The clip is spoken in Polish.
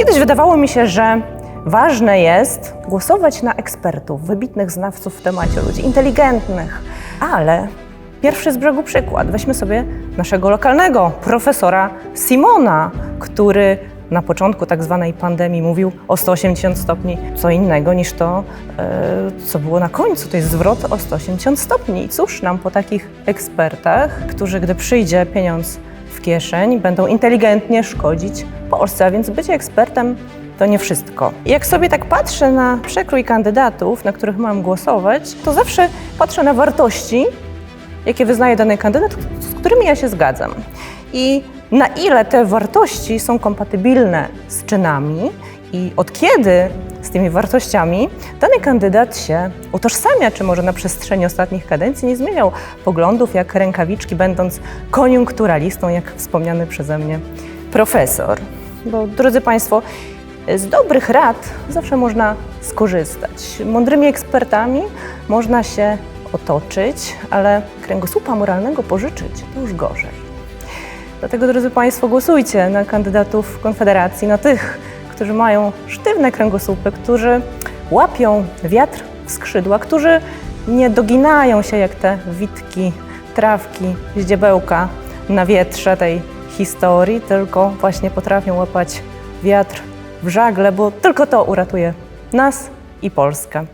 Kiedyś wydawało mi się, że ważne jest głosować na ekspertów, wybitnych znawców w temacie, ludzi inteligentnych, ale pierwszy z brzegu przykład. Weźmy sobie naszego lokalnego profesora Simona, który na początku tak zwanej pandemii mówił o 180 stopni, co innego niż to, e, co było na końcu. To jest zwrot o 180 stopni. I cóż nam po takich ekspertach, którzy gdy przyjdzie pieniądz w kieszeń, będą inteligentnie szkodzić Polsce, a więc bycie ekspertem to nie wszystko. Jak sobie tak patrzę na przekrój kandydatów, na których mam głosować, to zawsze patrzę na wartości, jakie wyznaje dany kandydat, z którymi ja się zgadzam. I na ile te wartości są kompatybilne z czynami i od kiedy z tymi wartościami dany kandydat się utożsamia, czy może na przestrzeni ostatnich kadencji nie zmieniał poglądów jak rękawiczki, będąc koniunkturalistą, jak wspomniany przeze mnie profesor. Bo drodzy Państwo, z dobrych rad zawsze można skorzystać. Mądrymi ekspertami można się otoczyć, ale kręgosłupa moralnego pożyczyć to już gorzej. Dlatego, drodzy Państwo, głosujcie na kandydatów Konfederacji, na tych, którzy mają sztywne kręgosłupy, którzy łapią wiatr w skrzydła, którzy nie doginają się jak te witki, trawki, ździebełka na wietrze tej historii, tylko właśnie potrafią łapać wiatr w żagle, bo tylko to uratuje nas i Polskę.